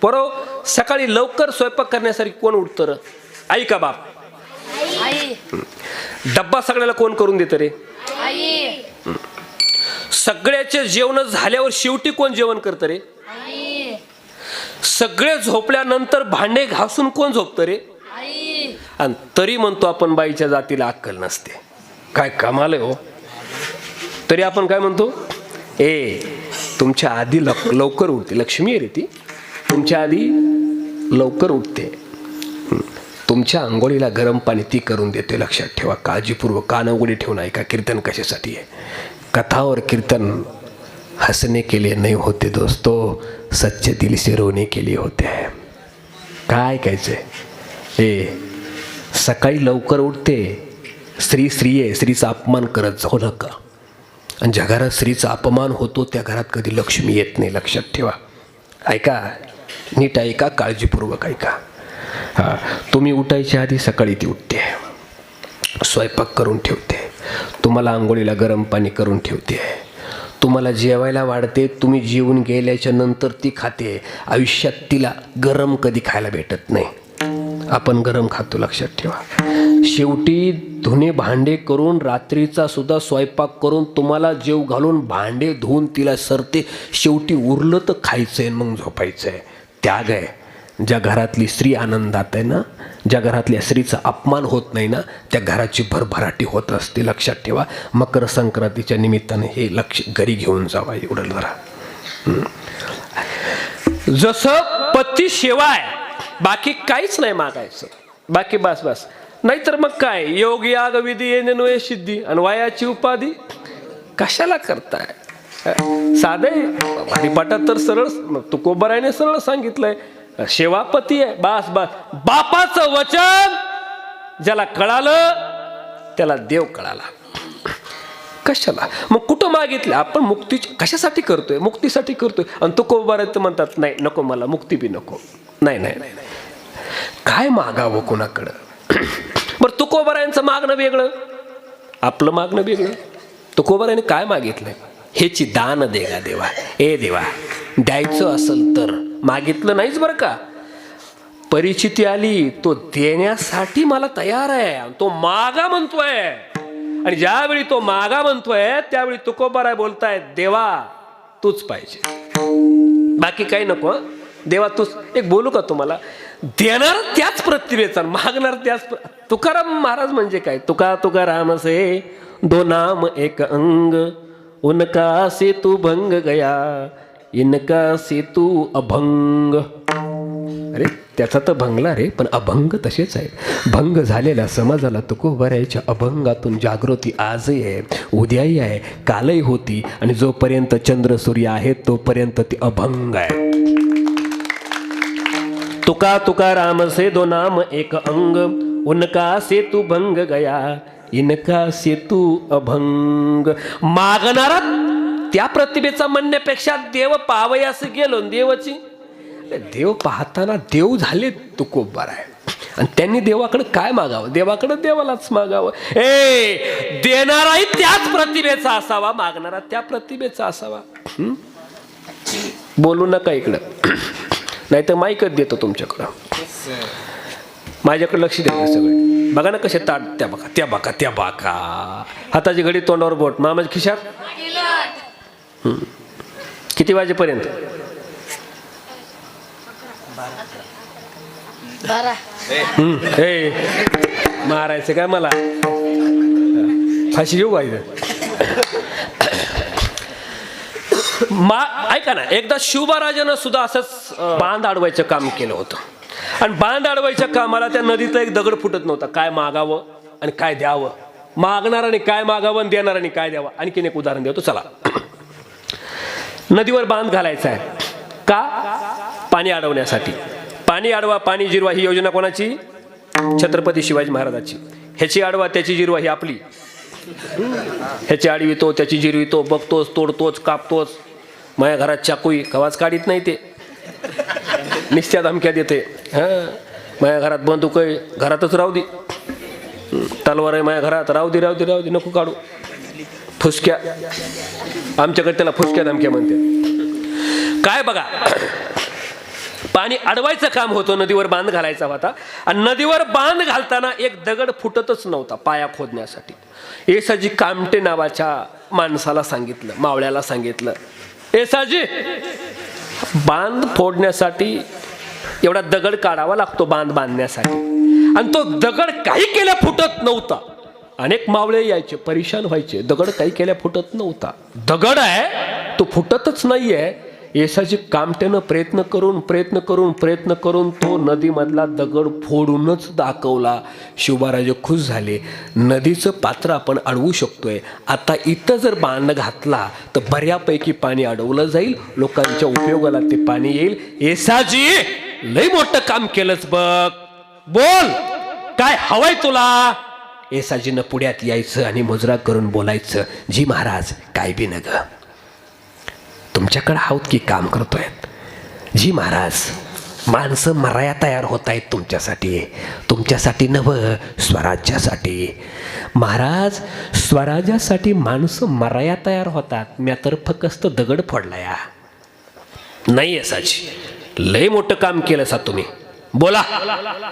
पोरो सकाळी लवकर स्वयंपाक करण्यासाठी कोण उठतं र? आई का बाप? आई. डब्बा सगळ्याला कोण करून देतं रे? आई. सगळ्याचे जेवण झाल्यावर शेवटी कोण जेवण करतं रे? आई. सगळे झोपल्यानंतर भांडे घासून कोण झोपतं रे? आई. आणि तरी म्हणतो आपण बाईच्या जातीला अक्कल नसते. काय कमाल हो. तरी आपण काय म्हणतो? ए तुमच्या आधी लवकर उठते. लक्ष्मी आहे रे ती. तुमच्या आधी लवकर उठते. तुमच्या आंघोळीला गरम पाणी ती करून देते. लक्षात ठेवा काळजीपूर्वक कान उघडी ठेवून ऐका कीर्तन कशासाठी आहे? कथा और कीर्तन हंसने के लिए नहीं होते दोस्तो सच्चे दिल से रोने के लिए होते हैं. काय ऐकायचंय ए सकाळी लवकर उठते स्त्री स्त्री आहे स्त्रीचा अपमान करत जाऊ नका. आणि ज्या घरात स्त्रीचा अपमान होतो त्या घरात कधी लक्ष्मी येत नाही लक्षात ठेवा. ऐका नीट ऐका काळजीपूर्वक ऐका. हां तुम्ही उठायच्या आधी सकाळी ती उठते. स्वयंपाक करून ठेवते. तुम्हाला आंघोळीला गरम पाणी करून ठेवते. तुम्हाला जेवायला वाढते तुम्ही जेवून गेल्याच्यानंतर ती खाते. आयुष्यात तिला गरम कधी खायला भेटत नाही. आपण गरम खातो लक्षात ठेवा. शेवटी धुणे भांडे करून रात्रीचा सुद्धा स्वयंपाक करून तुम्हाला जेव घालून भांडे धुवून तिला सरते. शेवटी उरलं तर खायचं आहे मग झोपायचं आहे त्याग आहे. ज्या घरातली स्त्री आनंदात आहे ना ज्या घरातल्या स्त्रीचा अपमान होत नाही ना त्या घराची भरभराटी होत असते. लक्षात ठेवा. मकर संक्रांतीच्या निमित्ताने हे लक्ष घरी घेऊन जावा एवढं जरा. जसं पती सेवा आहे बाकी काहीच नाही मागायचं. बाकी बस बस. नाहीतर मग काय? योग याग विधी येणे सिद्धी. आणि वयाची उपाधी? कशाला करताय? साधे हरिपाठात तर सरळ मग तुकोबरायने सरळ सांगितलंय सेवापती आहे बास बास. बापाचं वचन ज्याला कळालं त्याला देव कळाला. कशाला? मग कुठं मागितलं? आपण मुक्ती कशासाठी करतोय? मुक्तीसाठी करतोय. आणि तुकोबाराय तर म्हणतात नाही नको मला मुक्ती बी नको. नाही नाही नाही नाही. काय मागावं कोणाकडं? बरं तुकोबरायांचं मागणं वेगळं. आपलं मागणं वेगळं. तुकोबरायने काय मागितलंय? हेची दान दे गा देवा. ए देवा द्यायचं असेल तर. मागितलं नाहीच बरं का? परिचिती आली तो देण्यासाठी मला तयार आहे. तो मागा म्हणतोय. आणि ज्यावेळी तो मागा म्हणतोय त्यावेळी तुकोबाराय बोलताय देवा तूच पाहिजे. बाकी काही नको देवा तूच एक बोलू का तुम्हाला? देणार त्याच प्रतिभेचा मागणार त्याच प्र- तुकाराम महाराज म्हणजे काय? तुका तुका राम दो नाम एक अंग. उनका से तू भंग गया इनका से तू अभंग. अरे त्याचा तर भंगला रे पण अभंग तसेच आहे भंग झालेल्या समाजाला तुकोबरायच्या अभंगातून जागृती आजही आहे उद्याही आहे कालही होती आणि जोपर्यंत चंद्र सूर्य आहे तोपर्यंत ती अभंग आहे. तुका तुका राम से दो नाम एक अंग उनका सेतु भंग गया इनका सेतु अभंग. मागणारा त्या प्रतिभेचा म्हणण्यापेक्षा देव पावयास गेलो देवाची. देव पाहताना देव झाले तुकोबार आहे. आणि त्यांनी देवाकडे काय मागावं? देवाकडे देवालाच मागावं. ए देणाराही त्याच प्रतिभेचा असावा मागणारा त्या प्रतिभेचा असावा? बोलू नका इकडं. नाही तर माईकच देतो तुमच्याकडं. माझ्याकडे लक्ष द्या सगळे. बघा ना कसे ताट त्या बघा त्या बघा त्या बघा. हाताची घडी तोंडावर बोट. मामाच्या खिशात? किती वाजेपर्यंत? हे मारायचं काय मला? फाशी घेऊ इथं? मा ऐका ना एकदा शिवबाराजानं सुद्धा असंच बांध अडवायचं काम केलं होतं. आणि बांध अडवायच्या कामाला त्या नदीतला एक दगड फुटत नव्हता. काय मागावं आणि काय द्यावं? मागणाराने काय मागावं आणि देणाराने काय द्यावं? आणखीन एक उदाहरण देतो. चला. नदीवर बांध घालायचा आहे. का? पाणी अडवण्यासाठी. पाणी अडवा पाणी जिरवा ही योजना कोणाची? छत्रपती शिवाजी महाराजाची. ह्याची अडवा त्याची जिरवा ही आपली. ह्याची आडवितो त्याची जिरवितो बघतोच तोडतोच कापतोच माझ्या घरात चाकूई कवाच काढीत नाही ते. निश्चय धमक्या देते हां? माझ्या घरात बंदूक आहे घरातच राहू दे. तलवार आहे माझ्या घरात राहू दे राहू दे राहू दे नको काढू. फुसक्या. आमच्याकडे त्याला फुसक्या धमक्या म्हणते काय बघा पाणी अडवायचं काम होतं नदीवर बांध घालायचा होता. आणि नदीवर बांध घालताना एक दगड फुटतच नव्हता पाया खोदण्यासाठी. एसाजी कामटे नावाच्या माणसाला सांगितलं मावळ्याला सांगितलं. एसाजी! बांध फोडण्यासाठी एवढा दगड काढावा लागतो बांध बांधण्यासाठी. आणि तो दगड काही केल्या फुटत नव्हता. अनेक मावळे यायचे परेशान व्हायचे. दगड काही केल्या फुटत नव्हता. दगड आहे तो फुटतच नाहीये. येसाची कामट्यानं प्रयत्न करून प्रयत्न करून प्रयत्न करून तो नदीमधला दगड फोडूनच दाखवला. शिवबाराजे खुश झाले. नदीचं पात्र आपण अडवू शकतोय. आता इथं जर बांध घातला तर बऱ्यापैकी पाणी अडवलं जाईल. लोकांच्या उपयोगाला ते पाणी येईल. येसाजी लय मोठं काम केलंच बघ. बोल काय हवंय तुला? येसाजीनं पुढ्यात यायचं आणि मुजरा करून बोलायचं जी महाराज काय बी न ग तुमच्याकडं आहोत की काम करतोय? जी महाराज माणसं मराया तयार होत आहेत तुमच्यासाठी. तुमच्यासाठी नवं स्वराज्यासाठी. महाराज स्वराज्यासाठी माणसं मराया तयार होतात. म्या तर फकस्त दगड फोडला या नाही साजी लय मोठं काम केलं सा तुम्ही. बोला.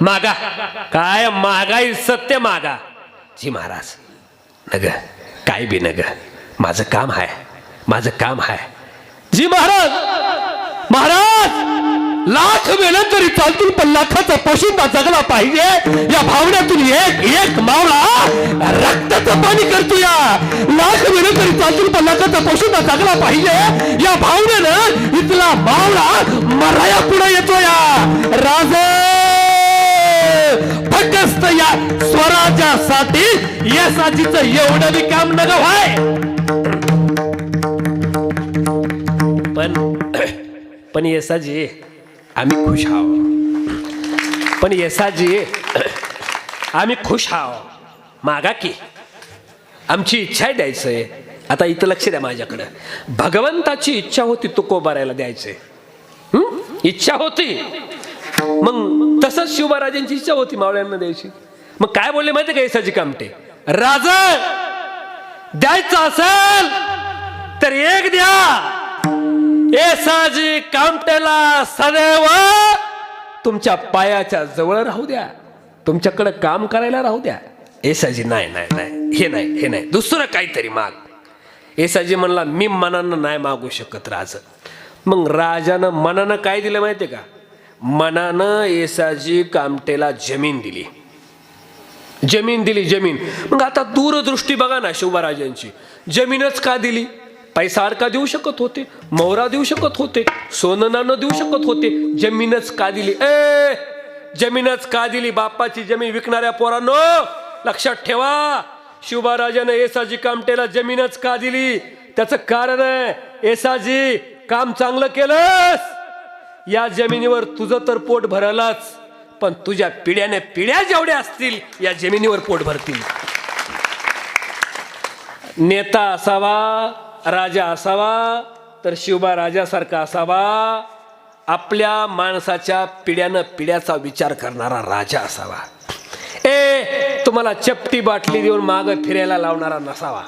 मागा. काय मागाई सत्य मागा. जी महाराज नग. काय बी नग. माझं काम आहे माझं काम आहे जी महाराज महाराज लाख वेळ तरी चालतील पण लाखाचा पोशिंदा जगला पाहिजे. या भावण्यातून एक एक मावळा रक्ताचं पाणी करतो या. लाख वेळ तरी चालतील पण लाखाचा पोशिंदा जगला पाहिजे. या भावनेनं इथला मावळा मराया पुढे येतो या. राज फक्त या स्वराज्यासाठी येसाजीचं एवढं बी काम नग व्हाय. पण पण येसाजी आम्ही खुश आहो. पण येसाजी आम्ही खुश आहो. मागा की आमची इच्छा आहे द्यायचंय. आता इथं लक्ष द्या माझ्याकडं. भगवंताची इच्छा होती तुकोबारायला द्यायचंय. इच्छा होती. मग तसंच शिवमहाराजांची इच्छा होती मावळ्यांना द्यायची. मग काय बोलले माहिती का येसाजी कामटे? राजा द्यायचं असेल तर एक द्या. येसाजी कामटेला सदैव तुमच्या पायाच्या जवळ राहू द्या. तुमच्याकडे काम करायला राहू द्या. येसाजी नाही नाही नाही. हे नाही हे नाही. दुसरं काहीतरी माग. येसाजी म्हणला मी मनानं नाही मागू शकत राज. मग राजानं मनानं काय दिलं माहितीये का? मनानं येसाजी कामटेला जमीन दिली. जमीन दिली जमीन. मग आता दूरदृष्टी बघा ना शिवबाराजांची जमीनच का दिली? पैसा अडका देऊ शकत होते मोहरा देऊ शकत होते सोनं नाणं देऊ शकत होते जमीनच का दिली? ए जमीनच का दिली? बाप्पाची जमीन विकणाऱ्या पोरांनो लक्षात ठेवा. शिवबाराजानं एसाजी कामटेला जमीनच का दिली? त्याचं कारण आहे येसाजी काम चांगलं केलंस. या जमिनीवर तुझं तर पोट भरलाच पण तुझ्या पिढ्याने पिढ्या जेवढ्या असतील या जमिनीवर पोट भरतील. नेता असावा राजा असावा तर शिवबा राजासारखा असावा. आपल्या माणसाच्या पिढ्यानं पिढ्याचा विचार करणारा राजा असावा. ए तुम्हाला चपटी बाटली देऊन माग फिरायला लावणारा नसावा.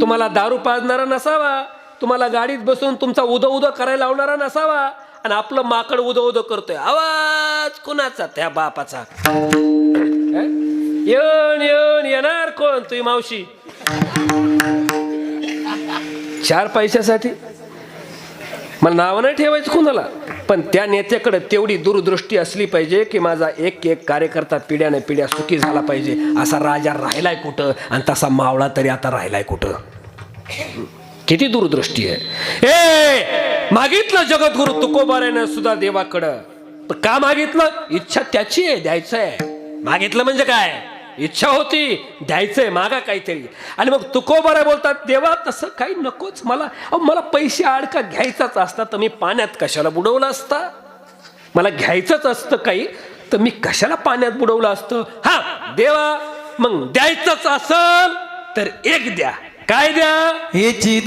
तुम्हाला दारू पाजणारा नसावा. तुम्हाला गाडीत बसून तुमचा उदो उदो करायला लावणारा नसावा. आणि आपलं माकड उदो उदो करतोय. आवाज कुणाचा? त्या बापाचा. येऊन येऊन येणार कोण? तुझी मावशी. चार पैशासाठी? मला नावं नाही ठेवायचं कोणाला. पण त्या नेत्याकडे तेवढी दूरदृष्टी असली पाहिजे की माझा एक एक कार्यकर्ता पिढ्याने पिढ्या सुखी झाला पाहिजे. असा राजा राहिलाय कुठं? आणि तसा मावळा तरी आता राहिलाय कुठं? किती दूरदृष्टी आहे. ए मागितलं जगद्गुरु तुकोबाऱ्यानं सुद्धा देवाकडं. पण का मागितलं? इच्छा त्याची आहे द्यायचं आहे. मागितलं म्हणजे काय? इच्छा होती द्यायचंय मागा काहीतरी. आणि मग तुकोबारा बोलतात देवा तसं काही नकोच. मला अहो मला पैसे अडका घ्यायचाच असता तर मी पाण्यात कशाला बुडवलं असता? मला घ्यायचंच असतं काही तर मी कशाला पाण्यात बुडवलं असतं? हा देवा मग द्यायचंच असल तर एक द्या. काय द्या? हेची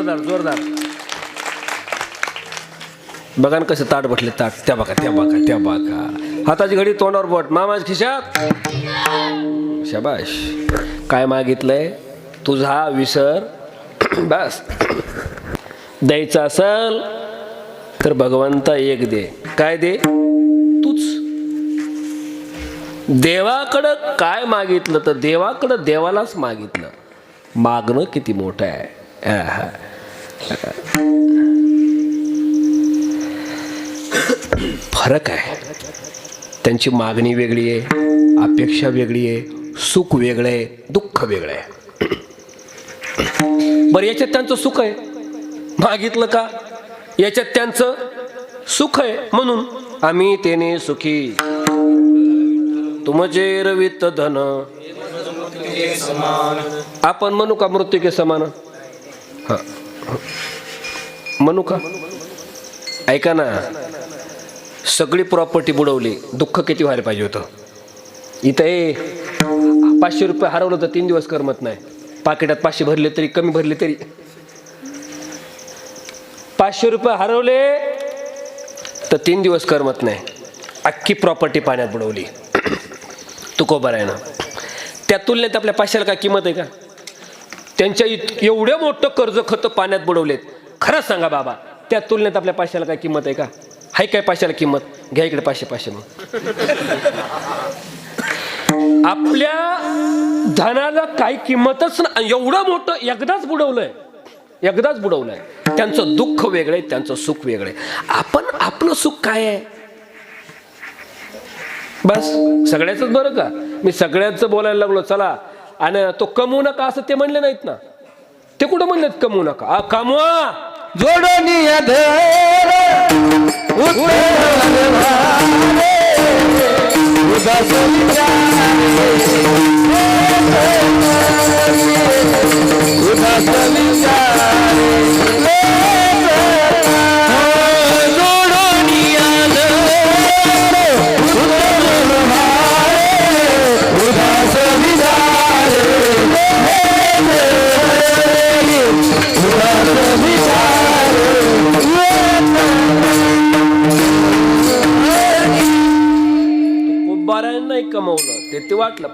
जोरदार जोरदार. बघा ना कसं ताट बसले ताट. त्या बघा त्या बघा त्या बघा. हाताची घडी तोंडावर बोट. मामाज खिशात? शबाश. काय मागितलंय? तुझा विसर. बस. द्यायचा असल तर भगवंत एक दे. काय दे? तूच. देवाकडं काय मागितलं तर देवाकडं देवालाच मागितलं. मागणं किती मोठं आहे. फरक आहे. त्यांची मागणी वेगळी आहे अपेक्षा वेगळी आहे सुख वेगळं आहे दुःख वेगळं आहे. बरं याच्यात त्यांचं सुख आहे? मागितलं का? याच्यात त्यांचं सुख आहे म्हणून आम्ही तेने सुखी. तुमचे रवित धन. आपण म्हणू का मृत्यू के समान? हा. म्हणू का ऐका ना. सगळी प्रॉपर्टी बुडवली. दुःख किती व्हायला पाहिजे होतं? इथं ए पाचशे रुपये हरवलं तर तीन दिवस करमत नाही. पाकिटात पाचशे भरले तरी कमी भरले तरी. पाचशे रुपये हरवले तर तीन दिवस करमत नाही. अख्खी प्रॉपर्टी पाण्यात बुडवली. तुकोबर आहे ना. त्या तुलनेत आपल्या पाचशेला काय किंमत आहे का? त्यांच्या इत एवढं मोठं कर्ज खतं पाण्यात बुडवलेत. खरंच सांगा बाबा त्या तुलनेत आपल्या पाचशेला काय किंमत आहे का? हाय काय पाचशेला किंमत? घ्या इकडे पाचशे पाचशे मग. आपल्या धनाला काही किंमतच ना एवढं मोठं एकदाच बुडवलंय. एकदाच बुडवलंय. त्यांचं दुःख वेगळं त्यांचं सुख वेगळं आहे. आपण आपलं सुख काय आहे? बस सगळ्याच बरं का? मी सगळ्यांचं बोलायला लागलो चला. आणि तो कमवू नका असं ते म्हणले नाहीत ना. ते कुठं म्हणलेत कमवू नका? आ, कमवा. जोडणी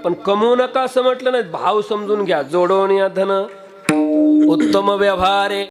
पण कमवू नका असं म्हटलं नाही. भाव समजून घ्या. जोडवणी धन. उत्तम व्यवहार.